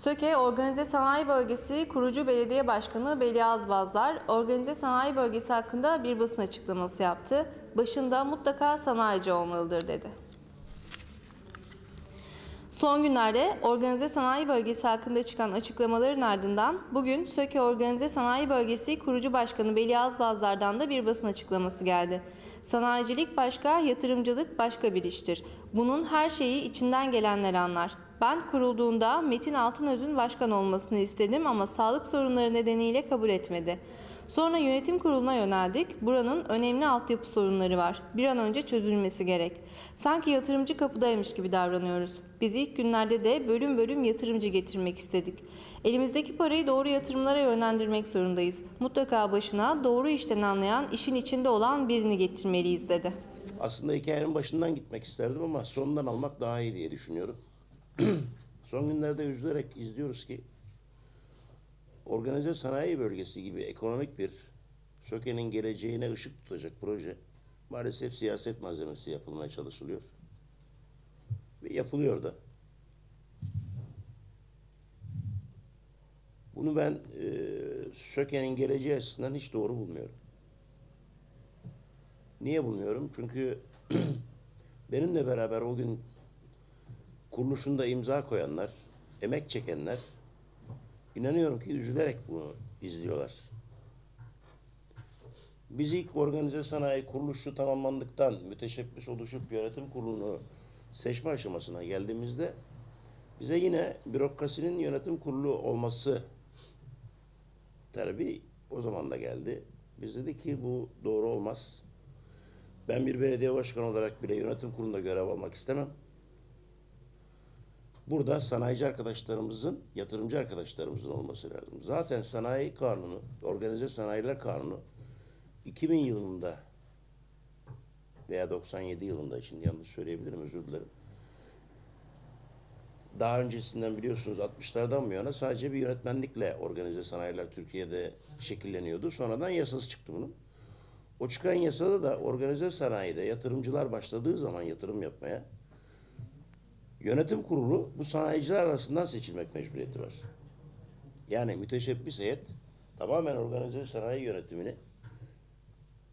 Söke Organize Sanayi Bölgesi kurucu belediye başkanı Veli Azbazlar, Organize Sanayi Bölgesi hakkında bir basın açıklaması yaptı. Başında mutlaka sanayici olmalıdır dedi. Son günlerde organize sanayi bölgesi hakkında çıkan açıklamaların ardından bugün Söke Organize Sanayi Bölgesi kurucu başkanı Veli Azbazlar'dan da bir basın açıklaması geldi. Sanayicilik başka, yatırımcılık başka bir iştir. Bunun her şeyi içinden gelenler anlar. Ben kurulduğunda Metin Altınöz'ün başkan olmasını istedim ama sağlık sorunları nedeniyle kabul etmedi. Sonra yönetim kuruluna yöneldik. Buranın önemli altyapı sorunları var. Bir an önce çözülmesi gerek. Sanki yatırımcı kapıdaymış gibi davranıyoruz. Biz ilk günlerde de bölüm bölüm yatırımcı getirmek istedik. Elimizdeki parayı doğru yatırımlara yönlendirmek zorundayız. Mutlaka başına doğru işten anlayan, işin içinde olan birini getirmeliyiz dedi. Aslında hikayenin başından gitmek isterdim ama sondan almak daha iyi diye düşünüyorum. Son günlerde üzülerek izliyoruz ki organize sanayi bölgesi gibi ekonomik bir Söke'nin geleceğine ışık tutacak proje maalesef siyaset malzemesi yapılmaya çalışılıyor. Ve yapılıyor da. Bunu ben e, Söke'nin geleceği açısından hiç doğru bulmuyorum. Niye bulmuyorum? Çünkü benimle beraber o gün kuruluşunda imza koyanlar, emek çekenler inanıyorum ki üzülerek bunu izliyorlar. Biz ilk organize sanayi kuruluşu tamamlandıktan müteşebbis oluşup yönetim kurulunu seçme aşamasına geldiğimizde bize yine bürokrasinin yönetim kurulu olması talebi o zaman da geldi. Biz dedik ki bu doğru olmaz. Ben bir belediye başkanı olarak bile yönetim kurulunda görev almak istemem. Burada sanayici arkadaşlarımızın, yatırımcı arkadaşlarımızın olması lazım. Zaten sanayi kanunu, organize sanayiler kanunu 2000 yılında veya 97 yılında şimdi yanlış söyleyebilirim özür dilerim. Daha öncesinden biliyorsunuz 60'lardan bu yana sadece bir yönetmenlikle organize sanayiler Türkiye'de şekilleniyordu. Sonradan yasası çıktı bunun. O çıkan yasada da organize sanayide yatırımcılar başladığı zaman yatırım yapmaya yönetim kurulu bu sanayiciler arasından seçilmek mecburiyeti var. Yani müteşebbis heyet tamamen organize sanayi yönetimini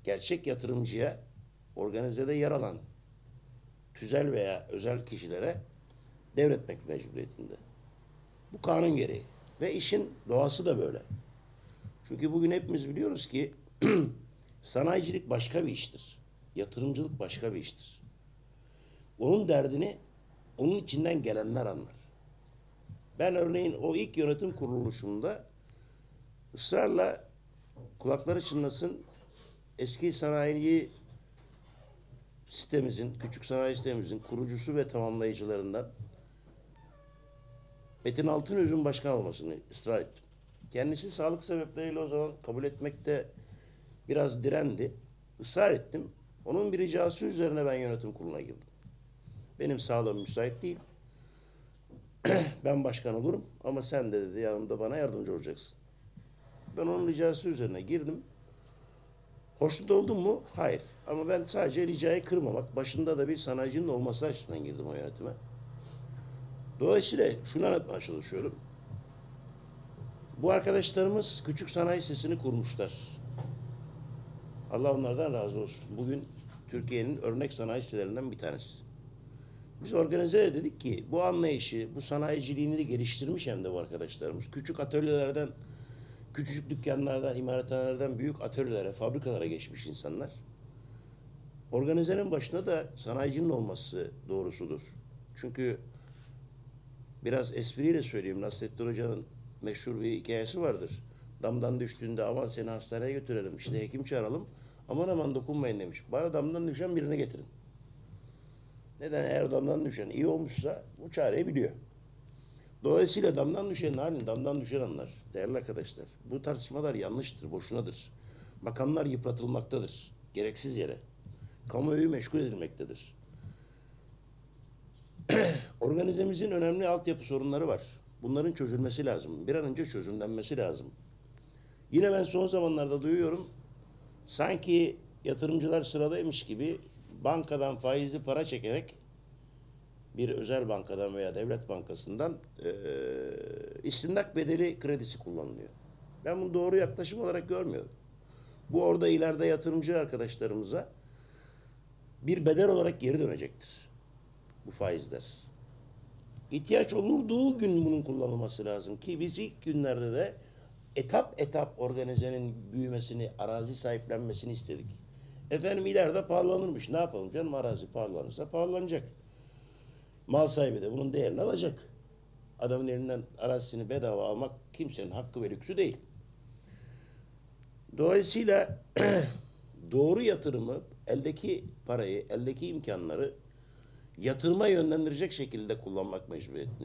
gerçek yatırımcıya organizede yer alan tüzel veya özel kişilere devretmek mecburiyetinde. Bu kanun gereği. Ve işin doğası da böyle. Çünkü bugün hepimiz biliyoruz ki sanayicilik başka bir iştir. Yatırımcılık başka bir iştir. Onun derdini onun içinden gelenler anlar. Ben örneğin o ilk yönetim kuruluşunda ısrarla kulakları çınlasın eski sanayi sitemizin, küçük sanayi sitemizin kurucusu ve tamamlayıcılarından Metin Altınöz'ün başkan olmasını ısrar ettim. Kendisi sağlık sebepleriyle o zaman kabul etmekte biraz direndi. Israr ettim. Onun bir ricası üzerine ben yönetim kuruluna girdim. Benim sağlığım müsait değil. ben başkan olurum ama sen de dedi yanımda bana yardımcı olacaksın. Ben onun ricası üzerine girdim. Hoşnut oldum mu? Hayır. Ama ben sadece ricayı kırmamak, başında da bir sanayicinin olması açısından girdim o yönetime. Dolayısıyla şunu anlatmaya çalışıyorum. Bu arkadaşlarımız küçük sanayi sitesini kurmuşlar. Allah onlardan razı olsun. Bugün Türkiye'nin örnek sanayi sitelerinden bir tanesi. Biz organize dedik ki bu anlayışı, bu sanayiciliğini de geliştirmiş hem de bu arkadaşlarımız. Küçük atölyelerden, küçücük dükkanlardan, imarethanelerden büyük atölyelere, fabrikalara geçmiş insanlar. Organizenin başına da sanayicinin olması doğrusudur. Çünkü biraz espriyle söyleyeyim. Nasrettin Hoca'nın meşhur bir hikayesi vardır. Damdan düştüğünde aman seni hastaneye götürelim, işte hekim çağıralım. Aman aman dokunmayın demiş. Bana damdan düşen birini getirin. Neden? Eğer damdan düşen iyi olmuşsa bu çareyi biliyor. Dolayısıyla damdan düşenin halini damdan düşen anlar. Değerli arkadaşlar, bu tartışmalar yanlıştır, boşunadır. Makamlar yıpratılmaktadır. Gereksiz yere. Kamuoyu meşgul edilmektedir. Organizemizin önemli altyapı sorunları var. Bunların çözülmesi lazım. Bir an önce çözümlenmesi lazım. Yine ben son zamanlarda duyuyorum. Sanki yatırımcılar sıradaymış gibi bankadan faizli para çekerek bir özel bankadan veya devlet bankasından eee istimlak bedeli kredisi kullanılıyor. Ben bunu doğru yaklaşım olarak görmüyorum. Bu orada ileride yatırımcı arkadaşlarımıza bir bedel olarak geri dönecektir. Bu faizler. İhtiyaç olurduğu gün bunun kullanılması lazım ki biz ilk günlerde de etap etap organizenin büyümesini, arazi sahiplenmesini istedik. Efendim ileride pahalanırmış. Ne yapalım canım arazi pahalanırsa pahalanacak. Mal sahibi de bunun değerini alacak. Adamın elinden arazisini bedava almak kimsenin hakkı ve lüksü değil. Dolayısıyla doğru yatırımı, eldeki parayı, eldeki imkanları yatırıma yönlendirecek şekilde kullanmak mecburiyetindeyiz.